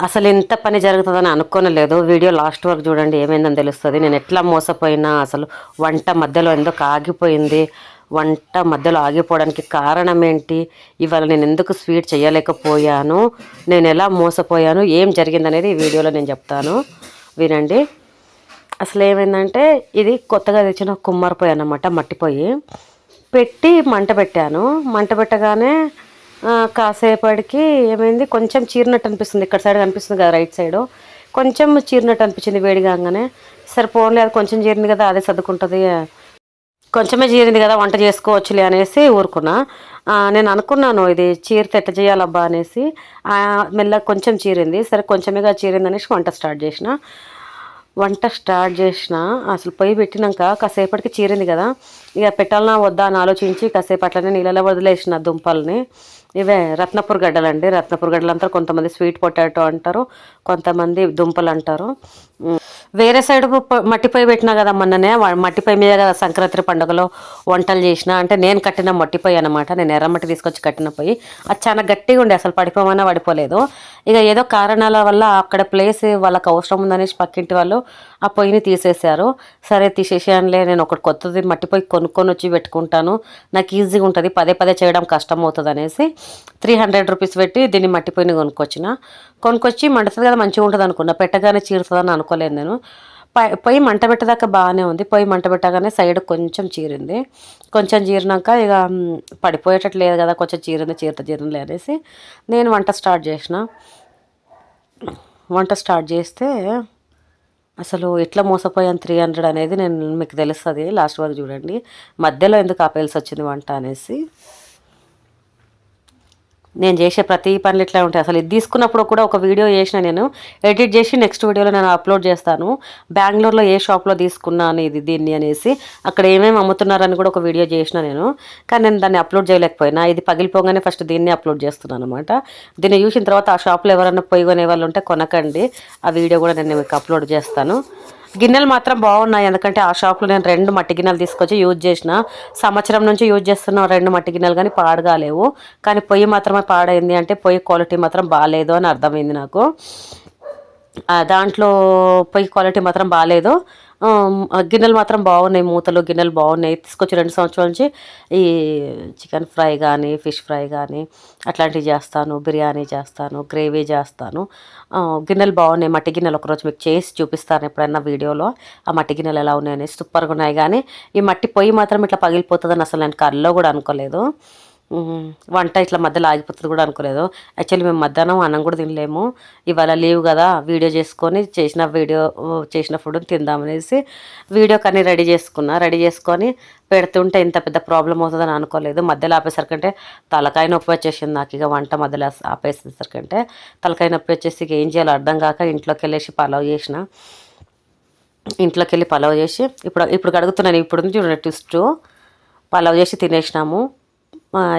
అసలు ఇంత పని జరుగుతుందని అనుకోనలేదు. వీడియో లాస్ట్ వరకు చూడండి ఏమైందని తెలుస్తుంది. నేను ఎట్లా మోసపోయినా అసలు వంట మధ్యలో ఎందుకు ఆగిపోయింది? వంట మధ్యలో ఆగిపోవడానికి కారణం ఏంటి ఇవాళ నేను ఎందుకు స్వీట్ చేయలేకపోయాను? నేను ఎలా మోసపోయాను? ఏం జరిగిందనేది ఈ వీడియోలో నేను చెప్తాను. వినండి. అసలు ఏమైందంటే ఇది కొత్తగా తెచ్చిన కుమ్మరిపోయి పొయ్యి అన్నమాట మట్టి పొయ్యి. పెట్టి మంట పెట్టాను. మంట పెట్టగానే కాసేపటికి ఏమైంది? కొంచెం చీరినట్టు అనిపిస్తుంది. ఇక్కడ సైడ్ కనిపిస్తుంది కదా రైట్ సైడ్. కొంచెం చీరినట్టు అనిపించింది వేడి కాగానే. సరే పోన్లే అది కొంచెం చీరింది కదా అదే సర్దుకుంటుంది. కొంచెమే చీరింది కదా వంట చేసుకోవచ్చులే అనేసి ఊరుకున్నా. నేను అనుకున్నాను ఇది చీరితే ఎట్ట చేయాలబ్బా అనేసి. మెల్లగా కొంచెం చీరింది. సరే కొంచెమేగా చీరింది అనేసి వంట స్టార్ట్ చేసిన. వంట స్టార్ట్ చేసిన అసలు పొయ్యి పెట్టినాక కాసేపటికి చీరింది కదా. ఇక పెట్టాలనా వద్దా అని ఆలోచించి కాసేపు అట్లనే నీళ్ళలో వదిలేసిన దుంపల్ని. ఇవే రత్నపూర్ గడ్డలండి. రత్నపూర్ గడ్డలు అంటారు కొంతమంది స్వీట్ పొటాటో అంటారు కొంతమంది దుంపలు అంటారు. వేరే సైడ్ మట్టిపై మట్టి పొయ్యి పెట్టినా కదా మొన్ననే మట్టిపై మట్టి పొయ్యి మీద కదా సంక్రాంతి పండుగలో వంటలు చేసిన. అంటే నేను కట్టిన మట్టి పొయ్యి అనమాట నేను ఎర్రమట్టి తీసుకొచ్చి కట్టిన పొయ్యి. అది చాలా గట్టిగా ఉండే అసలు పడిపోమన్నా పడిపోలేదు. ఇక ఏదో కారణాల వల్ల అక్కడ ప్లేస్ వాళ్ళకి అవసరం ఉందనేసి పక్కింటి వాళ్ళు ఆ పొయ్యిని తీసేశారు. సరే తీసేసానులే నేను ఒకటి కొత్తది మట్టి పొయ్యి కొనుక్కొని వచ్చి పెట్టుకుంటాను. నాకు ఈజీగా ఉంటుంది పదే పదే చేయడం కష్టం అవుతుంది అనేసి త్రీ హండ్రెడ్ రూపీస్ పెట్టి దీన్ని మట్టి పొయ్యిని కొనుక్కొచ్చిన. కొనుక్కొచ్చి మండుతుంది కదా మంచిగా ఉంటుంది అనుకున్నా పెట్టగానే చీరుతుందని అనుకోలేదు నేను. పొయ్యి మంట పెట్టదాకా బాగానే ఉంది. పొయ్యి మంట పెట్టగానే సైడ్ కొంచెం చీరింది. కొంచెం చీరినాక ఇక పడిపోయేటట్టు లేదు కదా కొంచెం చీరింది చీరత చీరింది అనేసి నేను వంట స్టార్ట్ చేసిన. వంట స్టార్ట్ చేస్తే అసలు ఎట్లా మోసపోయాను త్రీ హండ్రెడ్ అనేది నేను మీకు తెలుస్తుంది. లాస్ట్ వరకు చూడండి. మధ్యలో ఎందుకు ఆపేయాల్సి వచ్చింది వంట అనేసి. నేను చేసే ప్రతి పనులు ఇట్లా ఉంటాయి. అసలు ఇది తీసుకున్నప్పుడు కూడా ఒక వీడియో చేసిన నేను. ఎడిట్ చేసి నెక్స్ట్ వీడియోలో నేను అప్లోడ్ చేస్తాను. బెంగళూరులో ఏ షాప్లో తీసుకున్నాను ఇది దీన్ని అనేసి అక్కడ ఏమేమి అమ్ముతున్నారని కూడా ఒక వీడియో చేసిన నేను. కానీ నేను దాన్ని అప్లోడ్ చేయలేకపోయినా. ఇది పగిలిపోగానే ఫస్ట్ దీన్ని అప్లోడ్ చేస్తున్నాను అనమాట దీన్ని చూసిన తర్వాత ఆ షాప్లో ఎవరైనా పోయి కొనే వాళ్ళు ఉంటే కొనకండి. ఆ వీడియో కూడా నేను మీకు అప్లోడ్ చేస్తాను. గిన్నెలు మాత్రం బాగున్నాయి. ఎందుకంటే ఆ షాప్లో నేను రెండు మట్టి గిన్నెలు తీసుకొచ్చి యూజ్ చేసిన. సంవత్సరం నుంచి యూజ్ చేస్తున్న రెండు మట్టి గిన్నెలు కానీ పాడగాలేవు. కానీ పొయ్యి మాత్రమే పాడైంది అంటే పొయ్యి క్వాలిటీ మాత్రం బాగాలేదు అని అర్థమైంది నాకు. దాంట్లో పొయ్యి క్వాలిటీ మాత్రం బాగాలేదు. గిన్నెలు మాత్రం బాగున్నాయి మూతలు గిన్నెలు బాగున్నాయి. తీసుకొచ్చి రెండు సంవత్సరాల నుంచి ఈ చికెన్ ఫ్రై కానీ ఫిష్ ఫ్రై కానీ అట్లాంటివి చేస్తాను బిర్యానీ చేస్తాను గ్రేవీ చేస్తాను. గిన్నెలు బాగున్నాయి మట్టి గిన్నెలు ఒకరోజు మీకు చేసి చూపిస్తాను ఎప్పుడైనా వీడియోలో. ఆ మట్టి గిన్నెలు ఎలా ఉన్నాయని సూపర్గా ఉన్నాయి. కానీ ఈ మట్టి పొయ్యి మాత్రం ఇట్లా పగిలిపోతుందని అసలు నేను కల్లో కూడా అనుకోలేదు. వంట ఇట్లా మధ్యలో ఆగిపోతుంది కూడా అనుకోలేదు. యాక్చువల్లీ మేము మధ్యాహ్నం అన్నం కూడా తినలేము. ఇవాళ లీవ్ కదా వీడియో చేసుకొని చేసిన వీడియో చేసిన ఫుడ్ తిందామనేసి వీడియో కానీ రెడీ చేసుకున్నా. రెడీ చేసుకొని పెడుతుంటే ఇంత పెద్ద ప్రాబ్లం అవుతుందని అనుకోలేదు. మధ్యలో ఆపేసరికంటే తలకాయ నొప్పి వచ్చేసింది నాకు ఇక వంట మధ్యలో ఆపేసేసరికంటే తలకాయ నొప్పి వచ్చేసి ఇక ఏం చేయాలో అర్థం కాక ఇంట్లోకి వెళ్ళేసి పలావ్ చేసిన. ఇంట్లోకి వెళ్ళి పలావ్ చేసి ఇప్పుడు ఇప్పుడు అడుగుతున్నాను ఇప్పుడు చూడండి ట్విస్ట్ పలావ్ చేసి తినేసినాము.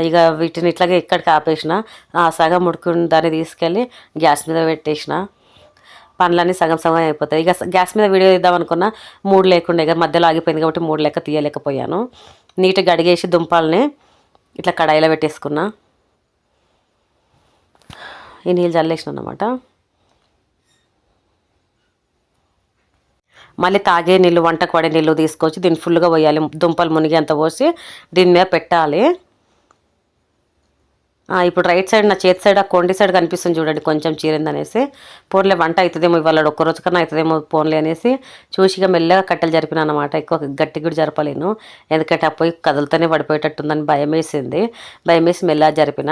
ఇక వీటిని ఇట్లాగే ఇక్కడికి ఆపేసిన ఆ సగం ముడుకున్న దాన్ని తీసుకెళ్ళి గ్యాస్ మీద పెట్టేసిన. పనులన్నీ సగం సగం అయిపోతాయి. ఇక గ్యాస్ మీద వీడియో ఇద్దాం అనుకున్నా మూడు లేకుండా ఇక మధ్యలో ఆగిపోయింది కాబట్టి మూడు లెక్క తీయలేకపోయాను. నీట్గా గడిగేసి దుంపాలని ఇట్లా కడాయిలో పెట్టేసుకున్నా. ఈ నీళ్ళు చల్లేసిన అనమాట మళ్ళీ తాగే నీళ్ళు వంటకు పడే నీళ్ళు తీసుకొచ్చి దీన్ని ఫుల్గా పోయాలి. దుంపలు మునిగేంత పోసి దీని మీద పెట్టాలి. ఇప్పుడు రైట్ సైడ్ నా చేతి సైడ్ ఆ కొండి సైడ్ కనిపిస్తుంది చూడండి కొంచెం చీరిందనేసి. పోన్లే వంట అవుతుందేమో ఇవాళ ఒక్కరోజు కన్నా అవుతుందేమో పోన్లే అనేసి చూసిగా మెల్లగా కట్టెలు జరిపినా అనమాట ఎక్కువ గట్టి కూడా జరపలేను. ఎందుకంటే ఆ పొయ్యి కదులుతూనే పడిపోయేటట్టుందని భయం వేసింది భయం వేసి మెల్లగా జరిపిన.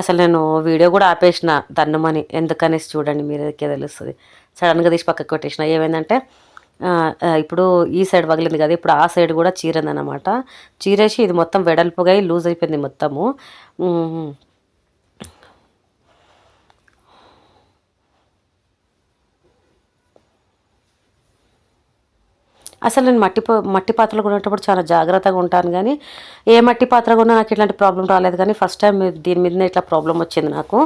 అసలు నేను వీడియో కూడా ఆపేసిన దన్నుమని ఎందుకనేసి చూడండి మీరుకే తెలుస్తుంది. సడన్గా తీసి పక్కకు కొట్టేసిన. ఏమైందంటే ఇప్పుడు ఈ సైడ్ పగిలింది కదా ఇప్పుడు ఆ సైడ్ కూడా చీరింది అనమాట చీరేసి ఇది మొత్తం వెడల్పుగా అయి లూజ్ అయిపోయింది మొత్తము. అసలు నేను మట్టి మట్టి పాత్రలు కొనేటప్పుడు చాలా జాగ్రత్తగా ఉంటాను కానీ ఏ మట్టి పాత్ర కొన్నా నాకు ఇట్లాంటి ప్రాబ్లం రాలేదు కానీ ఫస్ట్ టైం దీని మీదనే ఇట్లా ప్రాబ్లం వచ్చింది నాకు.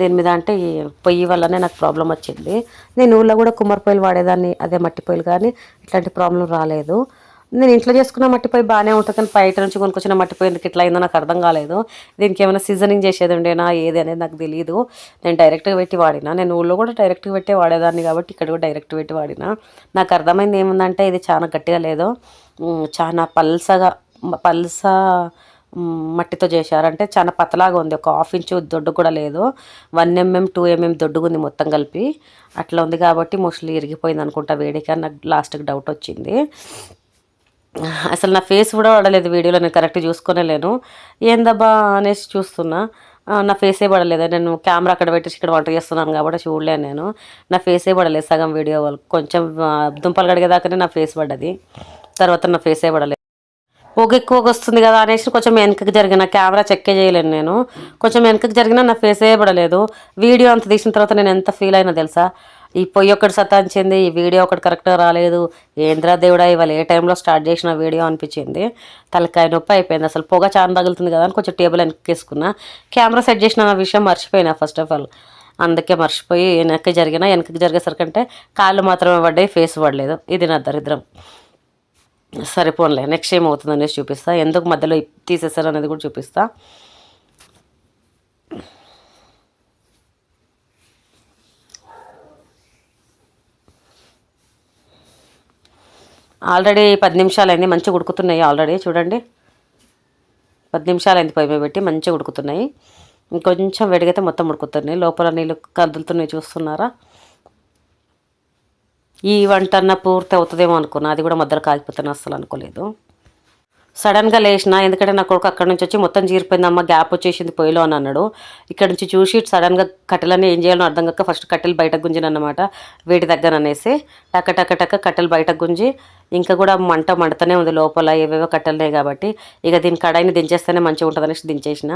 దీని మీద అంటే ఈ పొయ్యి వల్లనే నాకు ప్రాబ్లం వచ్చింది. నేను ఊళ్ళో కూడా కుమ్మరి పొయ్యిలు వాడేదాన్ని అదే మట్టి పొయ్యిలు కానీ ఇట్లాంటి ప్రాబ్లం రాలేదు. నేను ఇంట్లో చేసుకున్న మట్టిపోయి బాగానే ఉంటుంది కానీ బయట నుంచి కొనుక్కొచ్చిన మట్టిపోయి ఎందుకు ఇట్లా అయిందో నాకు అర్థం కాలేదు. దీనికి ఏమైనా సీజనింగ్ చేసేది ఉండేనా ఏది అనేది నాకు తెలియదు నేను డైరెక్ట్గా పెట్టి వాడినా. నేను ఊళ్ళో కూడా డైరెక్ట్గా పెట్టే వాడేదాన్ని కాబట్టి ఇక్కడ కూడా డైరెక్ట్ పెట్టి వాడినా. నాకు అర్థమైంది ఏముందంటే ఇది చాలా గట్టిగా లేదు. చాలా పల్సగా పల్స మట్టితో చేశారంటే చాలా పతలాగా ఉంది. ఒక హాఫ్ ఇంచు దొడ్డు కూడా లేదు. వన్ ఎంఎం టూ ఎంఎం దొడ్డుగా ఉంది మొత్తం కలిపి. అట్లా ఉంది కాబట్టి మోస్ట్లీ ఇరిగిపోయింది అనుకుంటా వేడికి అని నాకు లాస్ట్కి డౌట్ వచ్చింది. అసలు నా ఫేస్ కూడా పడలేదు వీడియోలో నేను కరెక్ట్ చూసుకోలేను ఏందబ్బా అనేసి చూస్తున్నా. నా ఫేసే పడలేదు. నేను కెమెరా అక్కడ పెట్టేసి ఇక్కడ వంట చేస్తున్నాను కాబట్టి చూడలేను నేను. నా ఫేసే పడలేదు సగం వీడియో వాళ్ళు కొంచెం దుంపలు కడిగేదాకానే నా ఫేస్ పడ్డది. తర్వాత నా ఫేసే పడలేదు. పొగ ఎక్కువగా వస్తుంది కదా అనేసి కొంచెం వెనకకి జరిగిన కెమెరా చెక్కే చేయలేను నేను. కొంచెం వెనకకి జరిగినా నా ఫేసే పడలేదు. వీడియో అంత తీసిన తర్వాత నేను ఎంత ఫీల్ అయినా తెలుసా? ఈ పొయ్యి ఒకటి సతాంచింది ఈ వీడియో ఒకటి కరెక్ట్గా రాలేదు. ఏంద్రా దేవుడా ఇవాళ ఏ టైంలో స్టార్ట్ చేసిన వీడియో అనిపించింది? తలకాయ నొప్పి అయిపోయింది. అసలు పొగ చాలా తగులుతుంది కదా అని కొంచెం టేబుల్ వెనక్కేసుకున్నా. కెమెరా సెట్ చేసిన విషయం మర్చిపోయినా ఫస్ట్ ఆఫ్ ఆల్ అందుకే మర్చిపోయి వెనక్కి జరిగిన వెనక్కి జరిగేసరికంటే కాళ్ళు మాత్రమే పడ్డాయి ఫేస్ పడలేదు. ఇది నా దరిద్రం. సరిపోన్లే నెక్స్ట్ ఏమవుతుంది అనేసి చూపిస్తా. ఎందుకు మధ్యలో తీసేసారు అనేది కూడా చూపిస్తా. ఆల్రెడీ పది నిమిషాలు మంచిగా ఉడుకుతున్నాయి ఆల్రెడీ చూడండి. పది నిమిషాలు అయింది పొయ్యి పెట్టి మంచిగా ఉడుకుతున్నాయి. ఇంకొంచెం వెడిగితే మొత్తం ఉడుకుతున్నాయి. లోపల నీళ్ళు కదులుతున్నాయి చూస్తున్నారా? ఈ వంట అన్న పూర్తి అవుతుందేమో అనుకున్నా. అది కూడా మధ్యలో కాగిపోతాను అస్సలు అనుకోలేదు. సడన్గా లేచిన ఎందుకంటే నా కొడుకు అక్కడ నుంచి వచ్చి మొత్తం చీరిపోయింది అమ్మ గ్యాప్ వచ్చేసింది పొయ్యిలో అని అన్నాడు. ఇక్కడ నుంచి చూసి సడన్గా కట్టెలన్నీ ఏం చేయాలో అర్థం కాక ఫస్ట్ కట్టెలు బయటకు గుంజిన అనమాట వేడి దగ్గర అనేసి. టక్క టక్క టక్క కట్టెలు బయటకు గుంజి ఇంకా కూడా మంట మంటతనే ఉంది లోపల ఏవేవో కట్టలే కాబట్టి. ఇక దీని కడాయిని దించేస్తేనే మంచిగా ఉంటుంది అనేసి దించేసిన.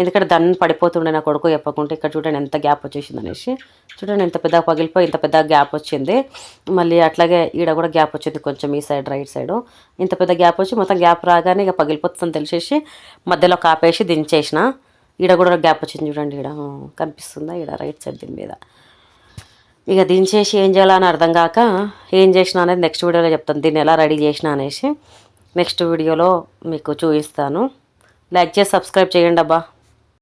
ఎందుకంటే దాన్ని పడిపోతుండే నా కొడుకు చెప్పకుండా ఇక్కడ చూడండి ఎంత గ్యాప్ వచ్చేసింది అనేసి చూడండి ఎంత పెద్ద పగిలిపోయి ఇంత పెద్ద గ్యాప్ వచ్చింది. మళ్ళీ అట్లాగే ఈడ కూడా గ్యాప్ వచ్చింది కొంచెం ఈ సైడ్ రైట్ సైడ్. ఇంత పెద్ద గ్యాప్ వచ్చి మొత్తం గ్యాప్ రాగానే ఇక పగిలిపోతుందని తెలిసేసి మధ్యలో కాపేసి దించేసిన. ఈడ కూడా గ్యాప్ వచ్చింది చూడండి ఈడ. కనిపిస్తుందా ఈడ రైట్ సైడ్ దీని మీద? ఇక దించేసి ఏం చేయాలని అర్థం కాక ఏం చేసిన అనేది నెక్స్ట్ వీడియోలో చెప్తాను. దీన్ని ఎలా రెడీ చేసిన అనేసి నెక్స్ట్ వీడియోలో మీకు చూపిస్తాను. లైక్ చేసి సబ్స్క్రైబ్ చేయండి అబ్బా.